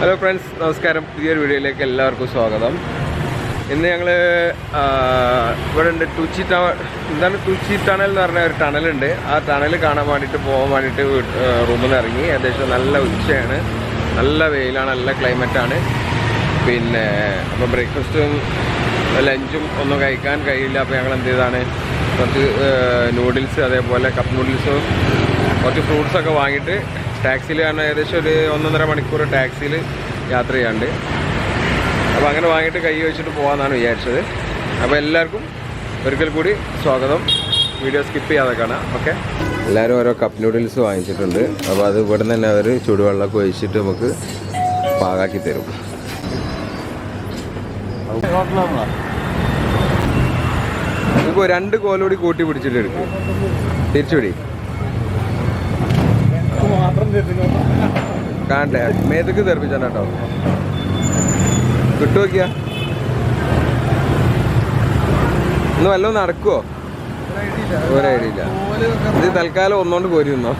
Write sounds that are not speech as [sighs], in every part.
Hello friends നമസ്കാരം. പുതിയൊരു വീഡിയോയിലേക്ക് എല്ലാവർക്കും സ്വാഗതം. ഇന്ന് ഞങ്ങൾ ഇവിടെ ഉണ്ട് ടുച്ചി ടവ എന്താണ് ടുച്ചി ടണൽ എന്ന് പറഞ്ഞ ഒരു ടണലുണ്ട്. ആ ടണൽ കാണാൻ വേണ്ടിയിട്ട് പോകാൻ വേണ്ടിയിട്ട് റൂമിൽ നിന്ന് ഇറങ്ങി. ഏകദേശം നല്ല ഉച്ചയാണ്. നല്ല വെയിലാണ് നല്ല ക്ലൈമറ്റാണ് പിന്നെ അപ്പോൾ ബ്രേക്ക്ഫാസ്റ്റും ലഞ്ചും ഒന്നും കഴിക്കാൻ കഴിയില്ല. അപ്പോൾ ഞങ്ങൾ എന്ത് ചെയ്താണ്? കുറച്ച് നൂഡിൽസ് അതേപോലെ കപ്പ് നൂഡിൽസും കുറച്ച് ഫ്രൂട്ട്സൊക്കെ വാങ്ങിയിട്ട് ടാക്സിയിൽ കാരണം ഏകദേശം ഒരു ഒന്നൊന്നര മണിക്കൂർ ടാക്സിയിൽ യാത്ര ചെയ്യാണ്ട് അപ്പോൾ അങ്ങനെ വാങ്ങിയിട്ട് കൈ വെച്ചിട്ട് പോകാമെന്നാണ് വിചാരിച്ചത്. അപ്പോൾ എല്ലാവർക്കും ഒരിക്കൽ കൂടി സ്വാഗതം. വീഡിയോ സ്കിപ്പ് ചെയ്യാതെ കാണാം. ഓക്കെ? എല്ലാവരും ഓരോ കപ്പ് നൂഡിൽസ് വാങ്ങിച്ചിട്ടുണ്ട്. അപ്പോൾ അത് ഇവിടെ തന്നെ അവർ ചൂടുവെള്ളമൊക്കെ ഒഴിച്ചിട്ട് നമുക്ക് പാകാക്കി തരും. നമുക്ക് രണ്ട് കോലോടി കൂട്ടി പിടിച്ചിട്ട് എടുക്കും. തിരിച്ചുപിടി. കാണട്ടെ. മേത്തക്ക് തെറിപ്പിച്ചാ കേട്ടോ. കിട്ടു നോക്കിയാ ഇന്ന് വല്ലതും നടക്കുവോ? ഒരു ഐഡിയ ഇല്ല. ഇത് തൽക്കാലം ഒന്നുകൊണ്ട് പോരി നിന്നോ.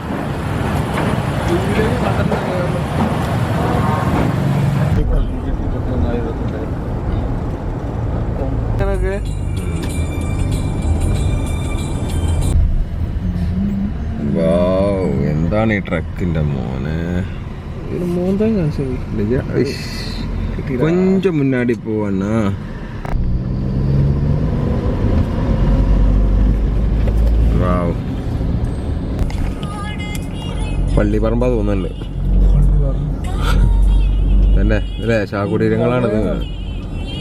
വാവ്. എന്താണ് ഈ ട്രക്കിന്റെ മോനെ? കൊഞ്ചം മുന്നാടി പോവണ്ണാ പള്ളി പറമ്പ തോന്നുന്നുണ്ട്. തന്നെ അല്ലേ ശാകുടീരങ്ങളാണ്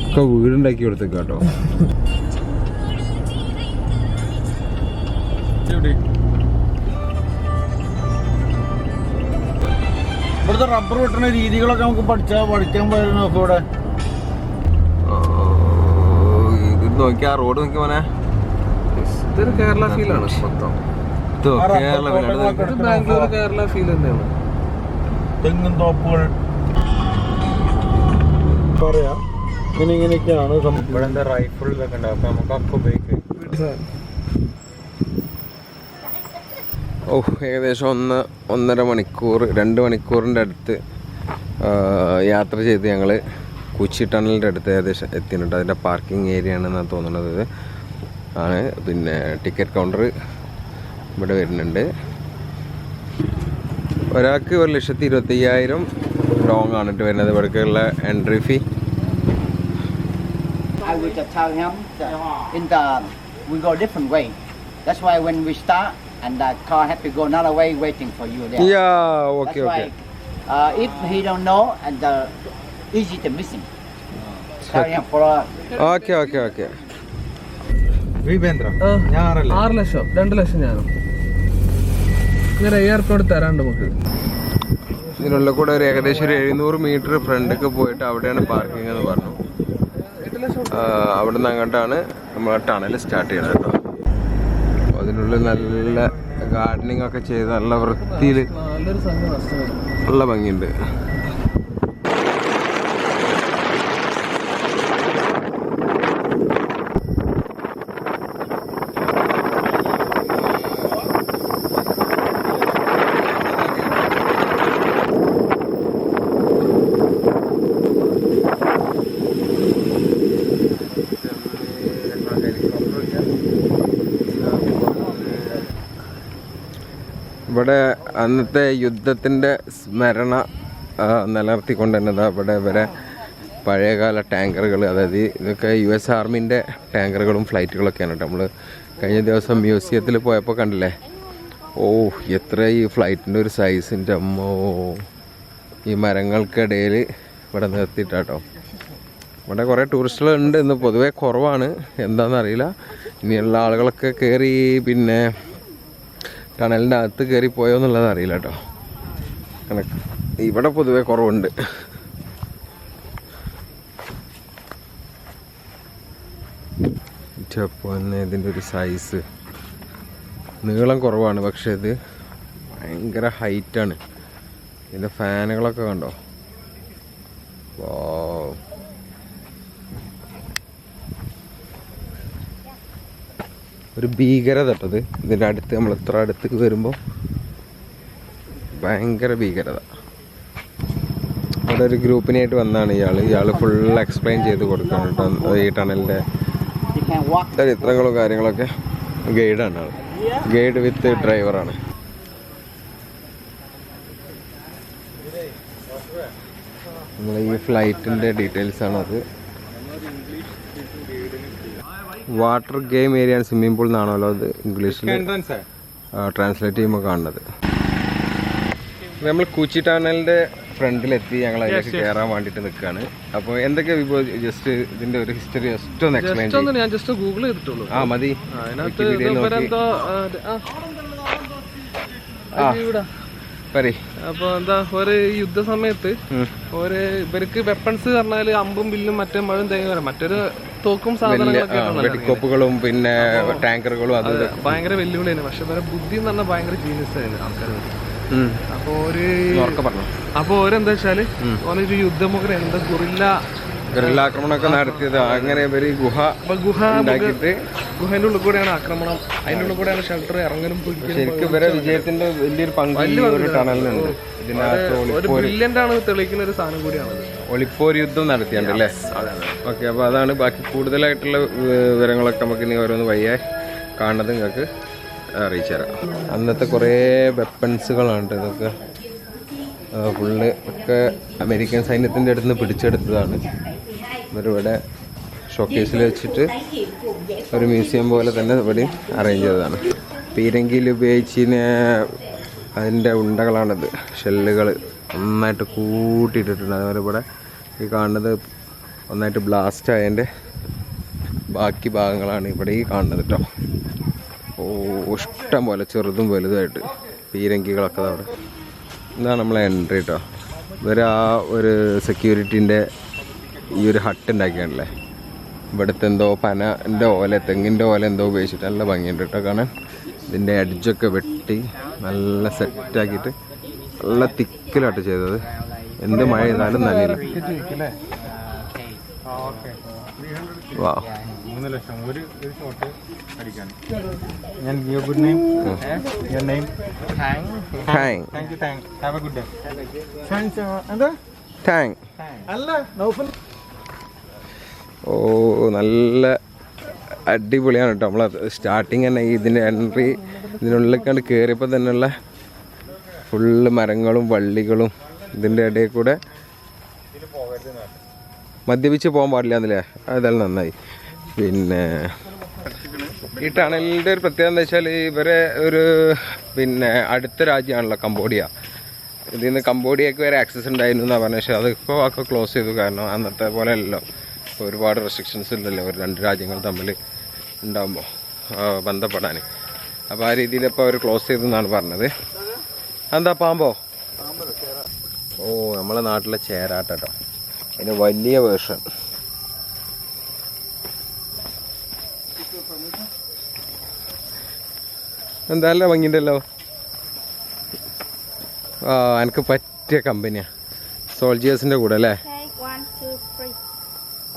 ഒക്കെ വീടുണ്ടാക്കി കൊടുത്തേക്കാട്ടോ [laughs] ഇവിടുത്തെ റബ്ബർ വെട്ടുന്ന രീതികളൊക്കെ നമുക്ക് പഠിച്ചാ പഠിക്കാൻ പോയിരുന്നു നമുക്ക് ഇവിടെ. ഇത് നോക്കി ആ റോഡ് നോക്കി മോനെ. ഇതൊരു കേരള ഫീലാണ് മൊത്തം. ഇതോ ആ റബ്ബർ കേരള ഫീലാണ് തോട്ടങ്ങളൊക്കെ ഇത് ബാംഗ്ലൂർ കേരള ഫീൽ തന്നെയാണ്. തെങ്ങും തോപ്പുകൾ. പറയാം. ഇങ്ങനെ ഇങ്ങനെയൊക്കെയാണ് ഇവിടെ എന്താ റൈഫിൾ ഇതൊക്കെ ഉണ്ടാവും. നമുക്ക് അപ്പൊ ഉപയോഗിക്കാം ഓ ഏകദേശം ഒന്ന് ഒന്നര മണിക്കൂർ രണ്ട് മണിക്കൂറിന്റെ അടുത്ത് യാത്ര ചെയ്ത് ഞങ്ങൾ കുച്ചി ടണലിന്റെ അടുത്ത് ഏകദേശം എത്തിയിട്ടുണ്ട്. അതിന്റെ പാർക്കിംഗ് ഏരിയ ആണെന്നാണ് തോന്നുന്നത് ആണ്. പിന്നെ ടിക്കറ്റ് കൗണ്ടർ ഇവിടെ വരുന്നുണ്ട്. ഒരാൾക്ക് ഒരു ലക്ഷത്തി ഇരുപത്തയ്യായിരം ഡോങ് ആണ് ട്ടോ വരുന്നത്. ഇവിടേക്കുള്ള entry fee I will just tell him that in the we go different way. That's when we start and the car have to go another way waiting for you there. Yeah, okay, That's okay. why uh, if he don't know and the easy to missing. Tell him for us. Okay okay okay Vipendra ആ. ഞാറല്ലേ ആറ് ലക്ഷം രണ്ട് ലക്ഷം ഞാനും ഇങ്ങനെ airport തരാണ്ട് നമുക്ക് ഇതിനുള്ള കൂടെ ഒരു ഏകദേശം ഒരു എഴുന്നൂറ് മീറ്റർ ഫ്രണ്ടൊക്കെ പോയിട്ട് അവിടെയാണ് പാർക്കിംഗ് എന്ന് പറഞ്ഞു ആ, അവിടെ നിന്ന് അങ്ങോട്ടാണ് നമ്മൾ ടണൽ സ്റ്റാർട്ട് ചെയ്യണം കേട്ടോ അതിനുള്ളിൽ നല്ല ഗാർഡനിങ് ഒക്കെ ചെയ്ത് നല്ല വൃത്തിയിൽ നല്ല ഭംഗിയുണ്ട് ഇവിടെ അന്നത്തെ യുദ്ധത്തിന്റെ സ്മരണ നിലനിർത്തിക്കൊണ്ട് തന്നെ അവിടെ വരെ പഴയകാല ടാങ്കറുകൾ അതായത് ഇതൊക്കെ യു എസ് ആർമിന്റെ ടാങ്കറുകളും ഫ്ലൈറ്റുകളൊക്കെയാണ് കേട്ടോ. നമ്മൾ കഴിഞ്ഞ ദിവസം മ്യൂസിയത്തിൽ പോയപ്പോൾ കണ്ടില്ലേ? ഓ എത്ര ഈ ഫ്ലൈറ്റിന്റെ ഒരു സൈസിന്റെ അമ്മോ. ഈ മരങ്ങൾക്കിടയിൽ ഇവിടെ നിർത്തിയിട്ടാട്ടോ ഇവിടെ കുറേ ടൂറിസ്റ്റുകൾ ഉണ്ട് ഇന്ന് പൊതുവേ കുറവാണ്. എന്താണെന്നറിയില്ല ഇനിയുള്ള ആളുകളൊക്കെ കയറി പിന്നെ ടണലിന്റെ അകത്ത് കയറി പോയോ എന്നുള്ളത് അറിയില്ല കേട്ടോ കണക്ക്. ഇവിടെ പൊതുവെ കുറവുണ്ട്. പൊന്നെ ഇതിന്റെ ഒരു സൈസ് നീളം കുറവാണ് പക്ഷെ ഇത് ഭയങ്കര ഹൈറ്റാണ് ഇതിന്റെ ഫാനുകളൊക്കെ കണ്ടോ? വാവ്. ഒരു ഭീകരത കേട്ടത് ഇതിന്റെ അടുത്ത് നമ്മൾ ഇത്ര അടുത്തേക്ക് വരുമ്പോൾ ഭയങ്കര ഭീകരത. ഇവിടെ ഒരു ഗ്രൂപ്പിനായിട്ട് വന്നാണ് ഇയാൾ ഇയാൾ ഫുൾ എക്സ്പ്ലെയിൻ ചെയ്ത് കൊടുക്കണം കേട്ടോ ഈ ടണലിന്റെ ചരിത്രങ്ങളും കാര്യങ്ങളൊക്കെ ഗൈഡാണ് ആൾ ഗൈഡ് വിത്ത് ഡ്രൈവറാണ് നമ്മൾ ഈ ഫ്ലൈറ്റിന്റെ ഡീറ്റെയിൽസ് ആണ് അത് water game area and swimming pool എന്നാണല്ലോ അത് ഇംഗ്ലീഷിൽ ട്രാൻസ്ലേറ്റ് ചെയ്യുമ്പോൾ കാണുന്നത്. നമ്മൾ കൂച്ചി ടണലിന്റെ ഫ്രണ്ടിലെത്തി ഞങ്ങൾ അതിലേക്ക് കയറാൻ വേണ്ടിയിട്ട് നിൽക്കുകയാണ് അപ്പോൾ എന്തൊക്കെ ഇപ്പോൾ ജസ്റ്റ് ഇതിന്റെ ഒരു ഹിസ്റ്ററി ജസ്റ്റ് ഒന്ന് എക്സ്പ്ലെയിൻ ഞാൻ ജസ്റ്റ് ഗൂഗിൾ ചെയ്തിട്ടുള്ളൂ. ആ മതി. ആ, അതിനകത്ത് അപ്പൊ എന്താ ഒരു യുദ്ധ സമയത്ത് ഒരു ഇവർക്ക് വെപ്പൺസ് പറഞ്ഞാൽ അമ്പും ബില്ലും മറ്റേ മഴയും തേങ്ങ മറ്റൊരു തോക്കും സാധനങ്ങളും പിന്നെ ടാങ്കറുകളും അത് ഭയങ്കര വെല്ലുവിളിയാണ്. പക്ഷെ ഇവരെ ബുദ്ധി എന്ന് പറഞ്ഞാൽ ഭയങ്കര ജീനിയസ് ആയിരുന്നു ആൾക്കാർ. അപ്പൊ ഒരു അപ്പൊ ഓരെന്താ വെച്ചാൽ ഓനൊരു യുദ്ധമുഖര എന്താ ഗുറില്ല ഗറില്ലാക്രമണമൊക്കെ നടത്തിയത്. അങ്ങനെ ഇവർ ഗുഹ ഗുഹ ഉണ്ടാക്കിയിട്ട് ഗുഹന്റെ ഉള്ളിൽ കൂടെയാണ് ആക്രമണം. അതിന്റെ ഉള്ളിൽ കൂടെയാണ് ഷെൽട്ടർ ഇറങ്ങലും ശരിക്കും ഇവരെ വിജയത്തിന്റെ വലിയൊരു പങ്ക് ഈ ഒരു ടണലിനുണ്ട്. ഒരു ഒളിപ്പോര് ആണ് തെളിയിക്കുന്ന ഒരു സാധനം കൂടിയാണ് യുദ്ധം നടത്തിയുണ്ട് അല്ലേ? ഓക്കെ അപ്പൊ അതാണ് ബാക്കി കൂടുതലായിട്ടുള്ള വിവരങ്ങളൊക്കെ നമുക്ക് ഇനി ഓരോന്ന് വയ്യേ കാണുന്നത് നിങ്ങൾക്ക് അറിയിച്ചു തരാം. അന്നത്തെ കുറേ വെപ്പൺസുകളാണ് ഇതൊക്കെ ഫുള്ള് ഒക്കെ അമേരിക്കൻ സൈന്യത്തിന്റെ അടുത്ത് നിന്ന് പിടിച്ചെടുത്തതാണ്. ഇവരിവിടെ ഷോക്കേസിൽ വെച്ചിട്ട് ഒരു മ്യൂസിയം പോലെ തന്നെ ഇവിടെ അറേഞ്ച് ചെയ്തതാണ്. പീരങ്കിയിൽ ഉപയോഗിച്ചിന് അതിന്റെ ഉണ്ടകളാണിത്. ഷെല്ലുകൾ നന്നായിട്ട് കൂട്ടിയിട്ടിട്ടുണ്ട്. അതുപോലെ ഇവിടെ ഈ കാണുന്നത് ഒന്നായിട്ട് ബ്ലാസ്റ്റ് ആയതിന്റെ ബാക്കി ഭാഗങ്ങളാണ് ഇവിടെ ഈ കാണുന്നത് കേട്ടോ. ഓ ഇഷ്ടം പോലെ ചെറുതും വലുതുമായിട്ട് പീരങ്കികളൊക്കെ അവിടെ. ഇതാണ് നമ്മളെ എൻട്രി കേട്ടോ ഇവർ ആ ഒരു സെക്യൂരിറ്റീന്റെ ഈ ഒരു ഹട്ട് ഉണ്ടാക്കിയാണല്ലേ? ഇവിടുത്തെ എന്തോ പനന്റെ ഓല തെങ്ങിന്റെ ഓല എന്തോ ഉപയോഗിച്ചിട്ട് നല്ല ഭംഗിയുണ്ട് കേട്ടോ കാണാൻ. ഇതിന്റെ എഡ്ജൊക്കെ വെട്ടി നല്ല സെറ്റാക്കിയിട്ട് നല്ല തിക്കിലാട്ട് ചെയ്തത്. എന്ത് മഴ ചെയ്താലും നനയില്ല. വാ. മൂന്ന് ലക്ഷം. ഒരു ഒരു ഷോട്ട് അടിക്കാൻ. ഞാൻ your good name. Your name. Thank you thank have a good day എന്താ താങ്ക് അല്ല നൗഫൽ ഓ നല്ല അടിപൊളിയാണ് കേട്ടോ. നമ്മൾ സ്റ്റാർട്ടിങ് തന്നെ ഇതിന്റെ എൻട്രി ഇതിനുള്ളിൽ കണ്ട് കയറിയപ്പോൾ തന്നെയുള്ള ഫുള്ള് മരങ്ങളും വള്ളികളും ഇതിന്റെ ഇടയിൽ കൂടെ മദ്യപിച്ച് പോകാൻ പാടില്ല എന്നല്ലേ? അതെല്ലാം നന്നായി. പിന്നെ ഈ ടണലിന്റെ ഒരു പ്രത്യേകത എന്താ വെച്ചാൽ ഇവരെ ഒരു പിന്നെ അടുത്ത രാജ്യമാണല്ലോ കംബോഡിയ. ഇതിൽ നിന്ന് കംബോഡിയക്ക് വരെ ആക്സസ് ഉണ്ടായിരുന്നു എന്നാണ് പറഞ്ഞത്. പക്ഷേ അതിപ്പോൾ ഒക്കെ ക്ലോസ് ചെയ്തു. കാരണം അന്നത്തെ പോലെ അല്ലല്ലോ. ഒരുപാട് റെസ്ട്രിക്ഷൻസ് ഉണ്ടല്ലോ ഒരു രണ്ട് രാജ്യങ്ങൾ തമ്മിൽ ഉണ്ടാകുമ്പോൾ ബന്ധപ്പെടാൻ അപ്പോൾ ആ രീതിയിൽ ഇപ്പോൾ അവർ ക്ലോസ് ചെയ്തെന്നാണ് പറഞ്ഞത്. എന്താ പാമ്പോ? ഓ നമ്മളെ നാട്ടിലെ ചേരാട്ടോ അതിന് വലിയ വേർഷൻ. എന്തായാലും ഭംഗിയുണ്ടല്ലോ? എനിക്ക് പറ്റിയ കമ്പനിയാണ് സോൾജിയേഴ്സിന്റെ കൂടെ അല്ലേ Okay, one, two, three.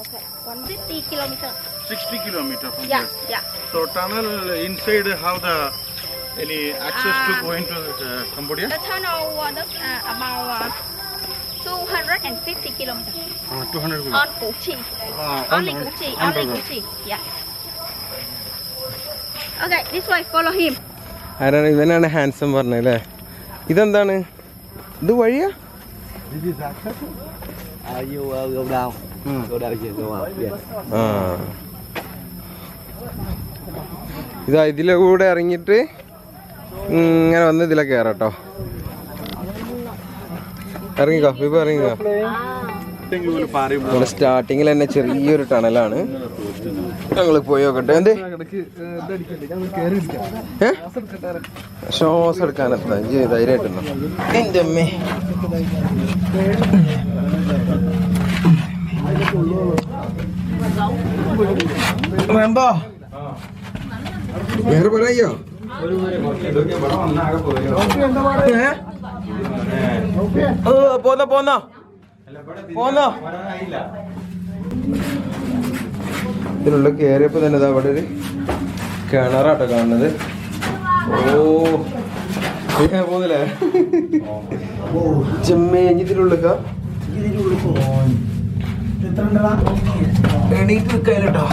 Okay, one more. 50 kilometer. 60 kilometer from Yeah, yeah. So tunnel inside how the any access to go into uh, Cambodia? The tunnel was uh, about uh, 250 kilometers. Uh, 200 kilometers. on Gucci. Uh, Only on- Gucci, on only road. Gucci. Yeah. Okay, this way, follow him. ആരാണ് ഇവനാണ് handsome പറഞ്ഞല്ലേ ഇതെന്താണ് ഇത് വഴിയാ Uh, you uh, go down. Go down here, go out. Yeah. ആ ഇതാ ഇതിലെ കൂടെ ഇറങ്ങിയിട്ട് ഇങ്ങനെ വന്ന് ഇതിലെ കേറട്ടോ. ഇറങ്ങിക്കോ ഇപ്പൊ ഇറങ്ങിക്കോ. സ്റ്റാർട്ടിങ്ങിൽ തന്നെ ചെറിയൊരു ടണലാണ്. ഞങ്ങൾ പോയി നോക്കട്ടെ. എന്ത്? ശ്വാസം എടുക്കാനെത്താ ധൈര്യമായിട്ടുണ്ടോ എന്റെ അമ്മേ. വേമ്പോ? വേറെ പറയോ? പോന്ന പോന്ന. ഇതിനുള്ള കയറിയപ്പോ തന്നെ ഇതാ അവിടെ ഒരു കിണറാട്ടോ കാണുന്നത്. ഓ. പോന്നില്ലേ? ചെമ്മേഞ്ഞിട്ടുള്ള ഇതിനുള്ളിക്ക എണീറ്റ് നിൽക്കാനിട്ടോ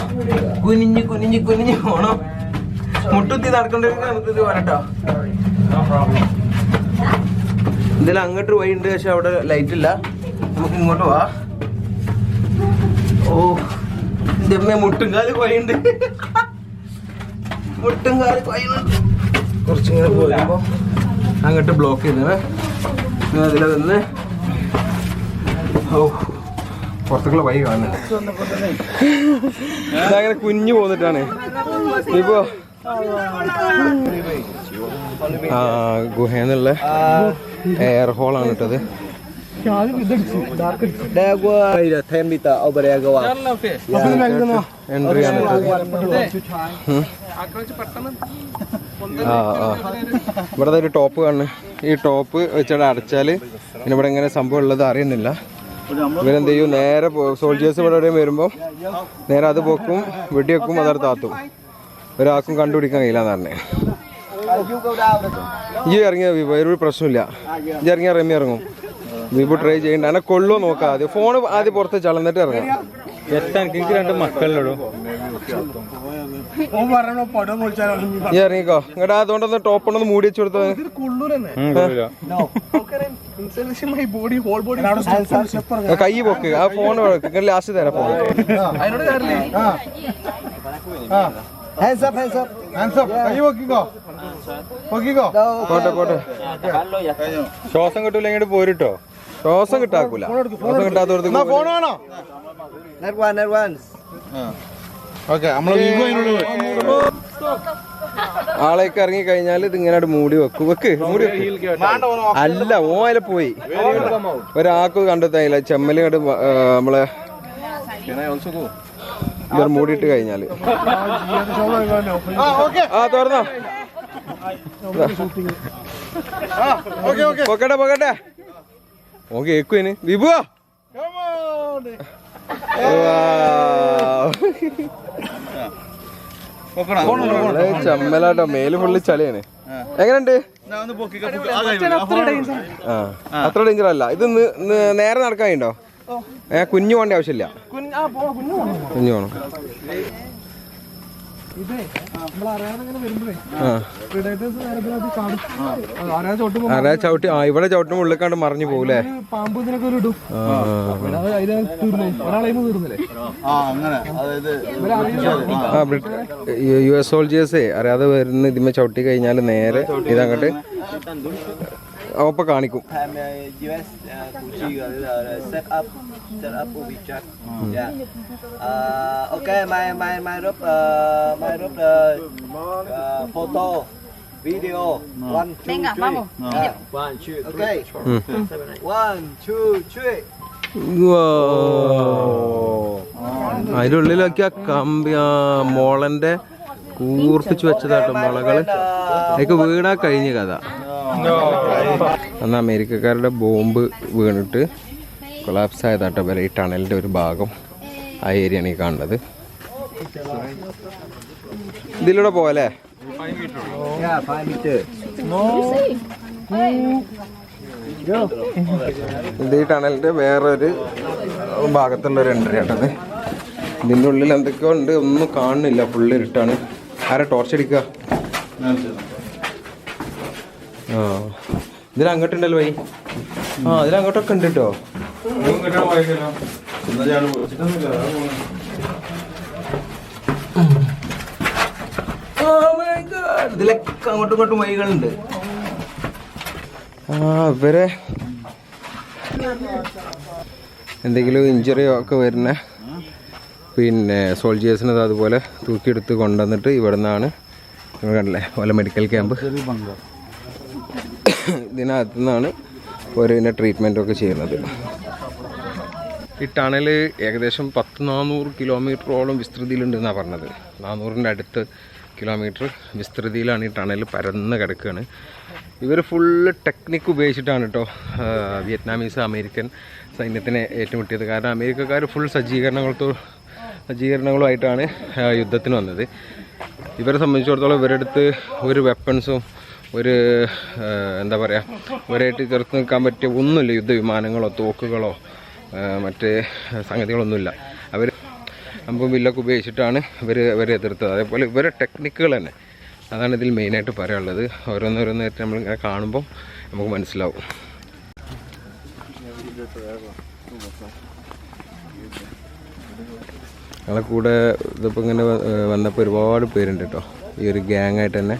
കുനിഞ്ഞ് കുനിഞ്ഞ് കുനിഞ്ഞ് പോണം. മുട്ടുത്തി നടക്കേണ്ടത് വരട്ടോ ഇതിൽ അങ്ങോട്ട് വഴി ഉണ്ട് പക്ഷെ അവിടെ ലൈറ്റ് ഇല്ല. നമുക്ക് ഇങ്ങോട്ട് പോവാ ഓ ഇതമ്മ മുട്ടുംകാൽ വഴിയുണ്ട് മുട്ടുംകാൽ കുറച്ച് ഇങ്ങനെ പോരുമ്പോ അങ്ങോട്ട് ബ്ലോക്ക് ചെയ്തേ അതിലെ നിന്ന്. ഓ പുറത്തേക്കുള്ള വഴി കാണുന്നുണ്ട് അങ്ങനെ കുഞ്ഞു പോന്നിട്ടാണ്. ഇപ്പോ ആ ഗുഹേന്നുള്ള എയർ ഹോളാണ് ഇട്ടത് എൻട്രി ഇവിടെ ഒരു ടോപ്പ് കാണുന്നു. ഈ ടോപ്പ് വെച്ചിട്ട് അടച്ചാൽ പിന്നെ ഇവിടെ എങ്ങനെ സംഭവം ഉള്ളത് അറിയുന്നില്ല. ഇവരെന്ത് ചെയ്യും? നേരെ സോൾജേഴ്സ് ഇവിടെ വരുമ്പോൾ നേരെ അത് പൊക്കും വെടിവെക്കും അതവിടെ താത്തും. ഒരാൾക്കും കണ്ടുപിടിക്കാൻ കഴിയില്ല എന്ന് പറഞ്ഞേ. ഈ ഇറങ്ങിയ വിഭ ഒരു പ്രശ്നമില്ല. ഈ ഇറങ്ങിയ റമ്മി ഇറങ്ങും. വിഭു ട്രൈ ചെയ്യണ്ട. എന്നെ കൊള്ളോ നോക്കാം ആദ്യം. ഫോൺ ആദ്യം പുറത്ത് ചളന്നിട്ട് ഇറങ്ങാം. എത്താൻ എനിക്ക് രണ്ട് മക്കളിലോ ഈ ഇറങ്ങിക്കോ. ഇങ്ങോട്ട് അതുകൊണ്ടൊന്ന് ടോപ്പ് ഒന്ന് മൂടി വെച്ച് കൊടുത്തത് കൈ പൊക്ക്. ആ ഫോൺ ലാസ്റ്റ് തരാം ഫോൺ അതിനോട് കാര്യമില്ലേ പോട്ടെ പോട്ടെ. ശ്വാസം കിട്ടൂല ഇങ്ങോട്ട് പോരിട്ടോ. ശ്വാസം കിട്ടാക്കൂല. ശ്വാസം കിട്ടാത്തവർക്ക് ഓക്കെ നമ്മളെ വീഗോ അതിനോട് ആളേക്ക് ഇറങ്ങി കഴിഞ്ഞാൽ ഇത് ഇങ്ങനെ മൂടി വെക്കും. വെക്ക് മൂടി വെക്ക്. അല്ല ഓല പോയി. ഒരാൾക്ക് കണ്ടെത്താനില്ല ചെമ്മൽ കണ്ട് നമ്മളെ ഇവർ മൂടിയിട്ട് കഴിഞ്ഞാൽ. ആ തുറന്നോ. പൊക്കട്ടെ പൊക്കട്ടെ. ഓ കേക്കുവിന് വിഭുവാ ചമ്മലാട്ടോ. മേൽ ഫുള്ള് ചളിയാണ്. എങ്ങനെയുണ്ട്? ആ അത്ര ഡേഞ്ചർ അല്ല. ഇത് നേരെ നടക്കാനുണ്ടോ ഏ കുഞ്ഞു പോകേണ്ട ആവശ്യമില്ല. കുഞ്ഞു പോണം ആരാ ചവിട്ടി ആ ഇവിടെ ചവിട്ടും ഉള്ളിക്കാണ്ട് മറിഞ്ഞു പോകൂലേ യു എസ് സോൾജേഴ്സേ അറിയാതെ വരുന്ന ഇതിമേ ചവിട്ടി കഴിഞ്ഞാൽ നേരെ ഇതങ്ങോട്ട് അപ്പൊ കാണിക്കും uh, uh, uh. Uh, my rope uh, my rope uh, uh, photo video one two Venga, three. vamos. Yeah. One two okay. ഉം. One two three. അതിന്റെ ഉള്ളിലൊക്കെ ആ കമ്പി ആ മോളന്റെ കൂർപ്പിച്ച് വെച്ചതാട്ടോ മുളകൾ അതൊക്കെ വീണാ കഴിഞ്ഞ കഥ അന്ന് അമേരിക്കക്കാരുടെ ബോംബ് വീണിട്ട് കൊളാപ്സ് ആയതാട്ടോ വരെ ഈ ടണലിന്റെ ഒരു ഭാഗം. ആ ഏരിയയാണ് ഈ കാണുന്നത്. ഇതിലൂടെ പോലെ. ഇത് ഈ ടണലിന്റെ വേറൊരു ഭാഗത്തുള്ള ഒരു എൻട്രി ആട്ടത് ഇതിന്റെ ഉള്ളിൽ എന്തൊക്കെയോ ഉണ്ട് ഒന്നും കാണുന്നില്ല. ഫുള്ള് ഇരുട്ടാണ് ആരാ ടോർച്ച് അടിക്കുക? ആ. ഇതിൽ അങ്ങോട്ടുണ്ടല്ലോ വൈ. ആ ഇതിൽ അങ്ങോട്ടൊക്കെ ഉണ്ട് കേട്ടോ ഇതിലൊക്കെ അങ്ങോട്ടും ഇങ്ങോട്ടും വൈകളുണ്ട്. ആ ഇവരെ. എന്തെങ്കിലും ഇഞ്ചുറിയോ ഒക്കെ വരുന്ന പിന്നെ സോൾജിയേഴ്സിന് അതുപോലെ തൂക്കിയെടുത്ത് കൊണ്ടുവന്നിട്ട് ഇവിടെ നിന്നാണ് നിങ്ങൾ കണ്ടില്ലേ? ഓല മെഡിക്കൽ ക്യാമ്പ് ഇതിനകത്തു നിന്നാണ് ഓരോതിന്റെ ട്രീറ്റ്മെന്റ് ഒക്കെ ചെയ്യുന്നത്. ഈ ടണൽ ഏകദേശം പത്ത് നാനൂറ് കിലോമീറ്ററോളം വിസ്തൃതിയിലുണ്ടെന്നാണ് പറഞ്ഞത്. നാനൂറിന്റെ അടുത്ത് കിലോമീറ്റർ വിസ്തൃതിയിലാണ് ഈ ടണൽ പരന്ന് കിടക്കുകയാണ് ഇവർ ഫുള്ള് ടെക്നിക്ക് ഉപയോഗിച്ചിട്ടാണ് കേട്ടോ വിയറ്റ്നാമീസ് അമേരിക്കൻ സൈന്യത്തിനെ ഏറ്റുമുട്ടിയത്. കാരണം അമേരിക്കക്കാർ ഫുൾ സജ്ജീകരണങ്ങളോ സജ്ജീകരണങ്ങളുമായിട്ടാണ് യുദ്ധത്തിന് വന്നത്. ഇവരെ സംബന്ധിച്ചിടത്തോളം ഇവരുടെ അടുത്ത് ഒരു വെപ്പൺസും ഒരു എന്താ പറയുക ഇവരായിട്ട് ചെറുത്ത് നിൽക്കാൻ പറ്റിയ ഒന്നുമില്ല യുദ്ധവിമാനങ്ങളോ തോക്കുകളോ മറ്റ് സംഗതികളൊന്നുമില്ല. അവർ അമ്പും വില്ലൊക്കെ ഉപയോഗിച്ചിട്ടാണ് ഇവർ ഇവരെ എതിർത്തത്. അതേപോലെ ഇവരെ ടെക്നിക്കുകൾ തന്നെ. അതാണ് ഇതിൽ മെയിനായിട്ട് പറയാനുള്ളത്. ഓരോന്നോരോന്നായിട്ട് നമ്മളിങ്ങനെ കാണുമ്പോൾ നമുക്ക് മനസ്സിലാവും. ഞങ്ങളെ കൂടെ ഇതിപ്പോൾ ഇങ്ങനെ വന്നപ്പോൾ ഒരുപാട് പേരുണ്ട് കേട്ടോ. ഈ ഒരു ഗ്യാങ് ആയിട്ട് തന്നെ.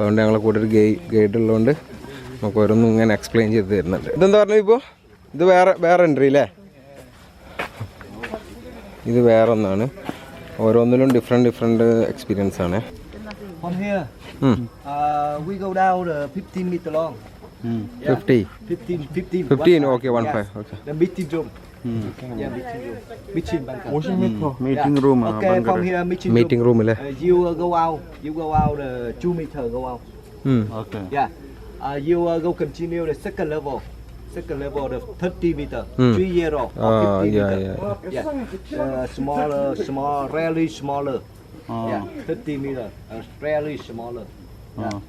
അപ്പോൾ അതുകൊണ്ട് ഞങ്ങളെ കൂടെ ഒരു ഗൈ ഗൈഡ് ഉള്ളതുകൊണ്ട് നമുക്ക് ഓരോന്നും ഇങ്ങനെ എക്സ്പ്ലെയിൻ ചെയ്ത് തരുന്നുണ്ട്. ഇതെന്താ പറഞ്ഞു ഇപ്പോൾ ഇത് വേറെ വേറെ എൻട്രി അല്ലേ ഇത് വേറെ ഒന്നാണ്. ഓരോന്നിലും ഡിഫറെന്റ് ഡിഫറെന്റ് എക്സ്പീരിയൻസ് ആണ്. From here, ഉം. uh, we go down the 15 meter long. Fifty 15, 15. Fifteen one okay one Yes. Five okay The meeting room. Mm. Meeting room. Meeting Meeting yeah. room. Okay, Bangkok. from here meeting, meeting room. room. Uh, you uh, go out. You go out uh, two meter. Go out. Mm. Okay. Yeah. Uh, you uh, go continue the second level. Second level the 30 meter, mm. three zero or 50 yeah, meter. Yeah, yeah. Uh, smaller, small, rarely smaller. Oh. Yeah, 30 meter, uh, rarely smaller. Yeah.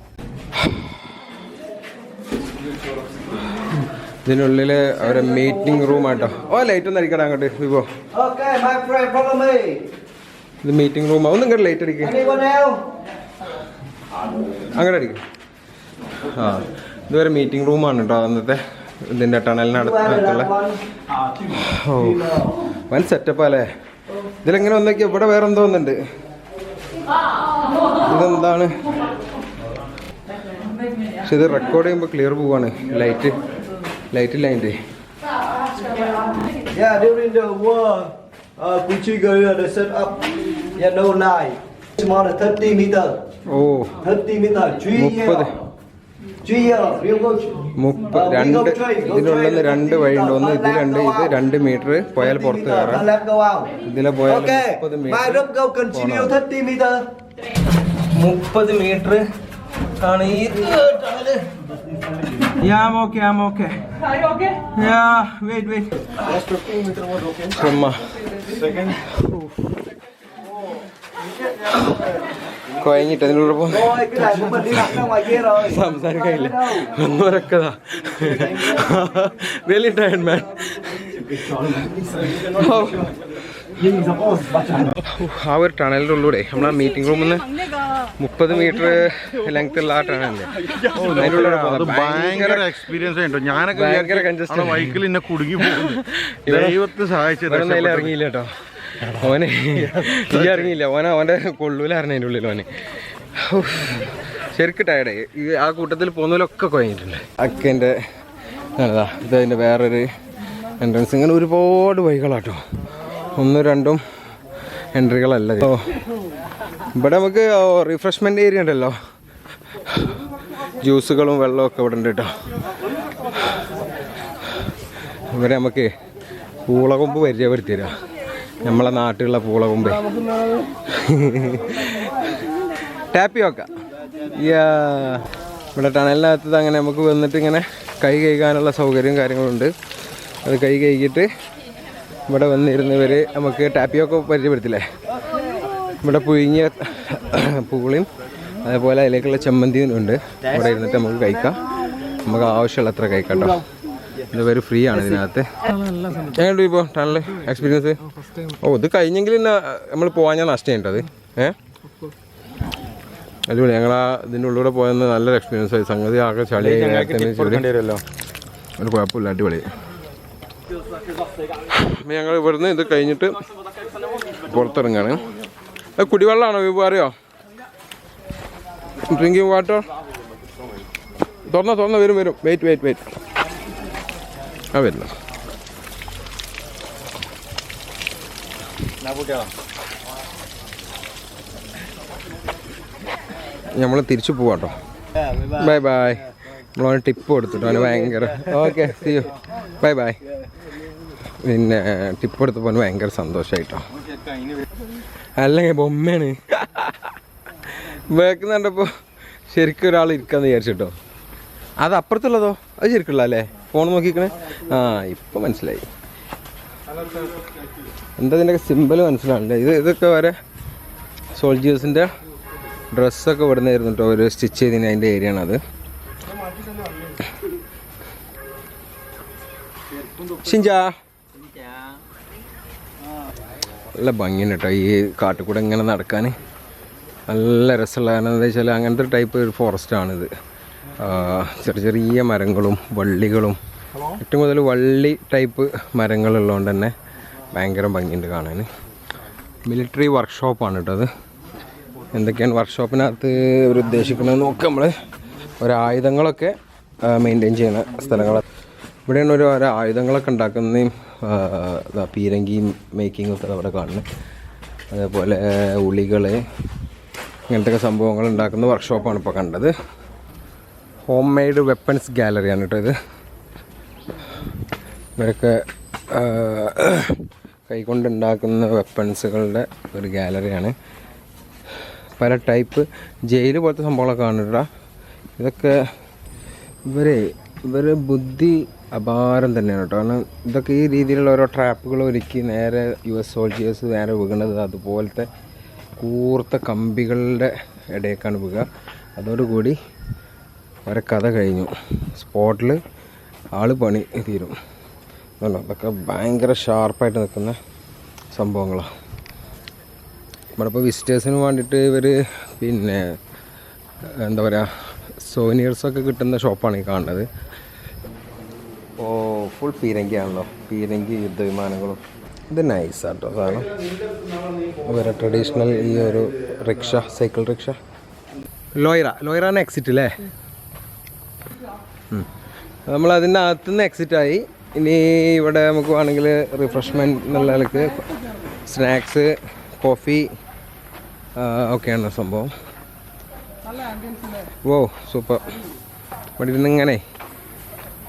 [sighs] ഇതിനുള്ളിൽ അവരെ meeting room ആട്ടോ. ഓ light ഒന്ന് അടിക്കടാ അങ്ങോട്ട്. Vivo follow ഇത് meeting room ഒന്നും ഇങ്ങോട്ട് light അടിക്കുക else? അങ്ങനെ അടിക്കും. ആ ഇതുവരെ മീറ്റിംഗ് റൂമാണ് കേട്ടോ അന്നത്തെ ഇതിന്റെ ടണലിനടുത്തുള്ള ഓ വൻ സെറ്റപ്പ് അല്ലേ ഇതിലെങ്ങനെ ഒന്നൊക്കെ ഇവിടെ വേറെ എന്തോ ഒന്നുണ്ട്. ഇതെന്താണ്? പക്ഷെ ഇത് റെക്കോർഡ് ചെയ്യുമ്പോൾ ക്ലിയർ പോവാണ്. ലൈറ്റ് ലൈറ്റ് ഇല്ലായിട്ട് Yeah, during the war, uh, Kuchiga they set up, yeah, no line. 30 meter. Oh 30 meter, three year. മുപ്പത് Three year, you go. മുപ്പ രണ്ട് ഇതിനുള്ളിൽ രണ്ട് വഴിയുണ്ട് ഒന്ന് ഇത് രണ്ട് ഇത് രണ്ട് മീറ്റർ പോയാൽ പുറത്ത് കയറാം. ഇതിലെ പോയാൽ മുപ്പത് മീറ്റർ 30 meter. മുപ്പത് മീറ്റർ ആണ് ഈ Yeah, I'm okay, I'm okay. Are you okay? Yeah, wait, wait. കൊയങ്ങിട്ട് അതിലൂടെ cái này của mình đi đặt ra ngoài kia rồi. സംസാരിക്കാനില്ല ഒന്നുറക്കതാ വെലി ടയർഡ് മാൻ ആ ഒരു ടണലിന്റെ ഉള്ളൂടെ നമ്മൾ ആ മീറ്റിംഗ് റൂമിൽ നിന്ന് മുപ്പത് മീറ്റർ ലെങ്ത് ഉള്ള ആ ടണലിന്റെ ഭയങ്കര എക്സ്പീരിയൻസ് ആയിട്ടോ. ഞാനൊക്കെ ഭയങ്കര ബൈക്കിൽ എന്നെ കുടുങ്ങി ദൈവത്തെ സഹായിച്ചത് ഇറങ്ങിയില്ല കേട്ടോ. ഓനെ ഈ ഇറങ്ങിയില്ല. ഓന അവന്റെ കൊള്ളൂലായിരുന്നു അതിന്റെ ഉള്ളിൽ ഓനെ. ശരിക്കും ടയർഡ് ഈ ആ കൂട്ടത്തിൽ പോകുന്നതിലൊക്കെ കുഴങ്ങിയിട്ടുണ്ട് അക്കന്റെ അതാ ഇത് അതിന്റെ വേറൊരു എൻട്രൻസ് ഇങ്ങനെ ഒരുപാട് വഴികളാട്ടോ. ഒന്നും രണ്ടും എൻട്രികളല്ല. ഓ ഇവിടെ നമുക്ക് റിഫ്രഷ്മെന്റ് ഏരിയ ഉണ്ടല്ലോ. ജ്യൂസുകളും വെള്ളവും ഒക്കെ ഇവിടെ ഉണ്ട് കേട്ടോ. ഇവിടെ നമുക്ക് പൂളകൊമ്പ് പരിചയപ്പെടുത്തി തരാം. നമ്മളെ നാട്ടിലുള്ള പൂളകൊമ്പ്. ടാപ്പി വെക്കാം. ഇവിടെ ടണലിനകത്ത് അങ്ങനെ നമുക്ക് വന്നിട്ട് ഇങ്ങനെ കൈ കഴുകാനുള്ള സൗകര്യവും കാര്യങ്ങളുണ്ട്. അത് കൈ കഴുകിയിട്ട് ഇവിടെ വന്നിരുന്നവർ നമുക്ക് ടാപ്പിയൊക്കെ പരിചയപ്പെടുത്തില്ലേ? ഇവിടെ പുഴുങ്ങിയ പൂളിയും അതേപോലെ അതിലേക്കുള്ള ചമ്മന്തിയും ഉണ്ട്. ഇവിടെ ഇരുന്നിട്ട് നമുക്ക് കഴിക്കാം. നമുക്ക് ആവശ്യമുള്ള അത്ര കഴിക്കാം കേട്ടോ. ഇത് വരെ ഫ്രീ ആണ് ഇതിനകത്ത്. എങ്ങനെയുണ്ട് ഇപ്പോൾ ടണൽ എക്സ്പീരിയൻസ് ഓ ഇത് കഴിഞ്ഞെങ്കിൽ നമ്മൾ പോകാൻ ഞാൻ നഷ്ടം ഉണ്ടത് ഏ? അടിപൊളി. ഞങ്ങൾ ആ ഇതിന്റെ ഉള്ളിലൂടെ പോയെന്ന് നല്ലൊരു എക്സ്പീരിയൻസ് ആയി. സംഗതി ആകെ ചളി ഒരു കുഴപ്പമില്ല. അടിപൊളി. അപ്പം ഞങ്ങൾ ഇവിടുന്ന് ഇത് കഴിഞ്ഞിട്ട് പുറത്തിറങ്ങാണ്. അത് കുടിവെള്ളമാണോ അറിയോ? ഡ്രിങ്കിങ് വാട്ടർ തുറന്നോ തുറന്ന് വരും വരും. വെയിറ്റ് വെയിറ്റ് വെയിറ്റ് ആ വരുന്നു നമ്മൾ തിരിച്ചു പോവാട്ടോ ബൈ ബൈ നമ്മളവന് ടിപ്പ് കൊടുത്തിട്ടോ അവന് ഭയങ്കര ഓക്കെ യു ബൈ ബൈ പിന്നെ ടിപ്പ് എടുത്ത് പോകാൻ ഭയങ്കര സന്തോഷമായിട്ടോ അല്ലെങ്കിൽ ബൊമ്മയാണ്. വേക്കുന്ന കണ്ടപ്പോൾ ശരിക്കും ഒരാൾ ഇരിക്കാന്ന് വിചാരിച്ചിട്ടോ. അത് അപ്പുറത്തുള്ളതോ? അത് ശരിക്കുള്ള അല്ലേ? ഫോൺ നോക്കിക്കണേ. ആ ഇപ്പം മനസ്സിലായി. എന്താ ഇതിന്റെയൊക്കെ സിമ്പിൾ മനസ്സിലാവില്ല ഇത് ഇതൊക്കെ വരെ സോൾജിയേഴ്സിന്റെ ഡ്രസ്സൊക്കെ ഇവിടെ നിന്നായിരുന്നു കേട്ടോ ഒരു സ്റ്റിച്ച് ചെയ്തതിന് അതിന്റെ ഏരിയ ആണത് ഷിഞ്ചാ നല്ല ഭംഗിയുണ്ട് കേട്ടോ ഈ കാട്ടിൽ കൂടെ ഇങ്ങനെ നടക്കാൻ. നല്ല രസമുള്ള കാരണം എന്താ വെച്ചാൽ അങ്ങനത്തെ ടൈപ്പ് ഒരു ഫോറസ്റ്റാണിത് ചെറിയ ചെറിയ മരങ്ങളും വള്ളികളും. ഏറ്റവും കൂടുതൽ വള്ളി ടൈപ്പ് മരങ്ങളുള്ളതുകൊണ്ട് തന്നെ ഭയങ്കര ഭംഗിയുണ്ട് കാണാൻ. മിലിറ്ററി വർക്ക്ഷോപ്പാണ് കേട്ടോ അത്. എന്തൊക്കെയാണ് വർക്ക്ഷോപ്പിനകത്ത് ഇവർ ഉദ്ദേശിക്കുന്നത്? നോക്കുക നമ്മൾ ഒരായുധങ്ങളൊക്കെ മെയിന്റെയിൻ ചെയ്യുന്ന സ്ഥലങ്ങൾ ഇവിടെയാണ് ഒരു ഓരോ ആയുധങ്ങളൊക്കെ ഉണ്ടാക്കുന്നതും. പീരങ്കിയും ഒക്കെ അവിടെ കാണുന്നത്. അതേപോലെ ഉളികൾ ഇങ്ങനത്തെ സംഭവങ്ങൾ ഉണ്ടാക്കുന്ന വർക്ക്ഷോപ്പാണ് ഇപ്പോൾ കണ്ടത്. ഹോം മെയ്ഡ് വെപ്പൺസ് ഗാലറിയാണ് കേട്ടോ ഇത്. ഇവരൊക്കെ കൈകൊണ്ടുണ്ടാക്കുന്ന വെപ്പൺസുകളുടെ ഒരു ഗാലറിയാണ് പല ടൈപ്പ് ജയിൽ പോലത്തെ സംഭവങ്ങളൊക്കെ കാണുക ഇതൊക്കെ ഇവരെ ഇവർ ബുദ്ധി അപാരം തന്നെയാണ് കേട്ടോ. കാരണം ഇതൊക്കെ ഈ രീതിയിലുള്ള ഓരോ ട്രാപ്പുകൾ ഒരുക്കി നേരെ യു എസ് സോൾജിയേഴ്സ് നേരെ വീണത് അതുപോലത്തെ കൂർത്ത കമ്പികളുടെ ഇടയേക്കാണ് വീഴുക അതോടുകൂടി അവരെ കഥ കഴിഞ്ഞു. സ്പോട്ടിൽ ആൾ പണി തീരും. അതുകൊണ്ട് അതൊക്കെ ഭയങ്കര ഷാർപ്പായിട്ട് നിൽക്കുന്ന സംഭവങ്ങളാണ് നമ്മളിപ്പോൾ വിസിറ്റേഴ്സിന് വേണ്ടിയിട്ട് ഇവർ പിന്നെ എന്താ പറയുക സോനിയേഴ്സൊക്കെ കിട്ടുന്ന ഷോപ്പാണ് ഈ കാണുന്നത്. ഓ ഫുൾ പീരങ്കിയാണല്ലോ പീരങ്കി യുദ്ധവിമാനങ്ങളും. ഇത് നൈസാട്ടോ സാധനം ഇവരെ ട്രഡീഷണൽ ഈ ഒരു റിക്ഷ സൈക്കിൾ റിക്ഷ. ലോയറ ലോയറാണ് എക്സിറ്റ് അല്ലേ നമ്മൾ അതിന്റെ അകത്തുനിന്ന് എക്സിറ്റ് ആയി. ഇനി ഇവിടെ നമുക്ക് വേണമെങ്കിൽ റിഫ്രഷ്മെന്റ് എന്നുള്ള നിലയ്ക്ക് സ്നാക്സ് കോഫി ഒക്കെയാണ് സംഭവം. ഓ സൂപ്പർ ഇവിടെ ഇരുന്ന് ഇങ്ങനെ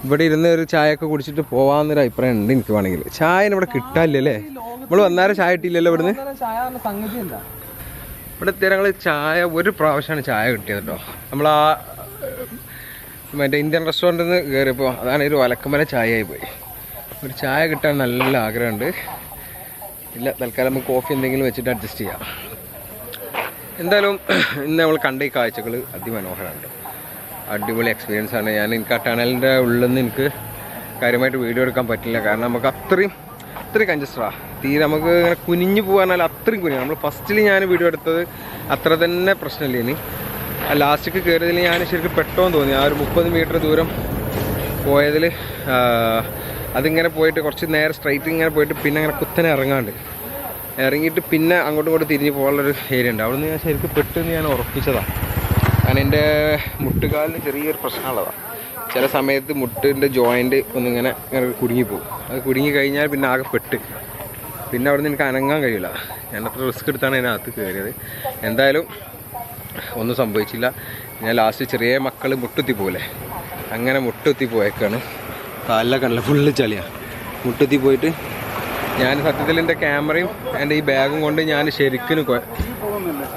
ഇവിടെ ഇരുന്ന് ഒരു ചായ ഒക്കെ കുടിച്ചിട്ട് പോവാന്നൊരു അഭിപ്രായം ഉണ്ട് എനിക്ക് വേണമെങ്കിൽ. ചായ ഇവിടെ കിട്ടാനില്ലല്ലേ? നമ്മൾ വന്നാലും ചായ കിട്ടിയില്ലല്ലോ ഇവിടുന്ന്? ഇവിടെ ഞങ്ങൾ ചായ ഒരു പ്രാവശ്യമാണ് ചായ കിട്ടിയത് കേട്ടോ. നമ്മൾ ആ മറ്റേ ഇന്ത്യൻ റെസ്റ്റോറന്റിൽ നിന്ന് കയറിയപ്പോൾ അതാണ് ഒരു വലക്കമല ചായയായി പോയി. ഒരു ചായ കിട്ടാൻ നല്ല ആഗ്രഹമുണ്ട്. ഇല്ല തൽക്കാലം നമുക്ക് കോഫി എന്തെങ്കിലും വെച്ചിട്ട് അഡ്ജസ്റ്റ് ചെയ്യാം. എന്തായാലും ഇന്ന് നമ്മൾ കണ്ട ഈ കാഴ്ചകൾ അതിമനോഹരമുണ്ട് അടിപൊളി എക്സ്പീരിയൻസ് ആണ്. ഞാൻ എനിക്ക് ആ ടണലിന്റെ ഉള്ളിൽ നിന്ന് എനിക്ക് കാര്യമായിട്ട് വീഡിയോ എടുക്കാൻ പറ്റില്ല. കാരണം നമുക്ക് അത്രയും അത്രയും കഞ്ചസ്റ്റാ തീരെ നമുക്ക് ഇങ്ങനെ കുനിഞ്ഞു പോകാനല്ല അത്രയും കുനിഞ്ഞു നമ്മൾ ഫസ്റ്റിൽ ഞാൻ വീഡിയോ എടുത്തത് അത്ര തന്നെ പ്രശ്നമില്ല ഇനി. ആ ലാസ്റ്റിക്ക് കയറിയതിൽ ഞാൻ ശരിക്കും പെട്ടോന്ന് തോന്നി. ആ ഒരു മുപ്പത് മീറ്റർ ദൂരം പോയതിൽ അതിങ്ങനെ പോയിട്ട് കുറച്ച് നേരെ സ്ട്രൈറ്റ് ഇങ്ങനെ പോയിട്ട് പിന്നെ അങ്ങനെ കുത്തനെ ഇറങ്ങാണ്ട്. ഇറങ്ങിയിട്ട് പിന്നെ അങ്ങോട്ടും ഇങ്ങോട്ടും തിരിഞ്ഞ് പോകാനുള്ളൊരു ഏരിയ ഉണ്ട്. അവിടെ നിന്ന് ഞാൻ ശരിക്കും പെട്ടെന്ന് ഞാൻ ഉറപ്പിച്ചതാണ് കാരണം എന്റെ മുട്ടുകാലിന് ചെറിയൊരു പ്രശ്നമുള്ളതാണ്. ചില സമയത്ത് മുട്ടിന്റെ ജോയിന്റ് ഒന്നിങ്ങനെ ഇങ്ങനെ കുടുങ്ങിപ്പോകും. അത് കുടുങ്ങി കഴിഞ്ഞാൽ പിന്നെ ആകെ പെട്ട്. പിന്നെ അവിടെ നിന്ന് എനിക്ക് അനങ്ങാൻ കഴിയില്ല. ഞാൻ അത്ര റിസ്ക് എടുത്താണ് അതിനകത്ത് കയറിയത്. എന്തായാലും ഒന്നും സംഭവിച്ചില്ല. ഞാൻ ലാസ്റ്റ് ചെറിയ മക്കൾ മുട്ടുത്തി പോലെ. അങ്ങനെ മുട്ടുത്തി പോയേക്കാണ്. കാലിലെ കണ്ടില്ല ഫുള്ള് ചളിയാണ് മുട്ടുത്തി പോയിട്ട് ഞാൻ സത്യത്തിൽ എന്റെ ക്യാമറയും എന്റെ ഈ ബാഗും കൊണ്ട് ഞാൻ ശരിക്കും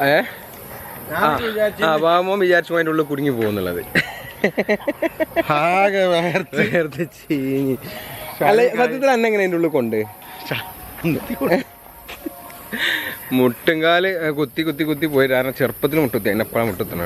ഏ? ആ വാമോ വിചാരിച്ചു അതിന്റെ ഉള്ളിൽ കുടുങ്ങി പോകുന്നുള്ളത്. ആകെ വേർത്ത് വേർത്ത് ചീഞ്ഞ്. അല്ല സത്യത്തിൽ അന്നെ എങ്ങനെ അതിന്റെ ഉള്ളിൽ കൊണ്ട്? മുട്ടുംകാൽ കുത്തി കുത്തി കുത്തി പോയി. കാരണം ചെറുപ്പത്തിൽ മുട്ടുത്തി എന്നെപ്പോഴാണ് മുട്ടുത്തണം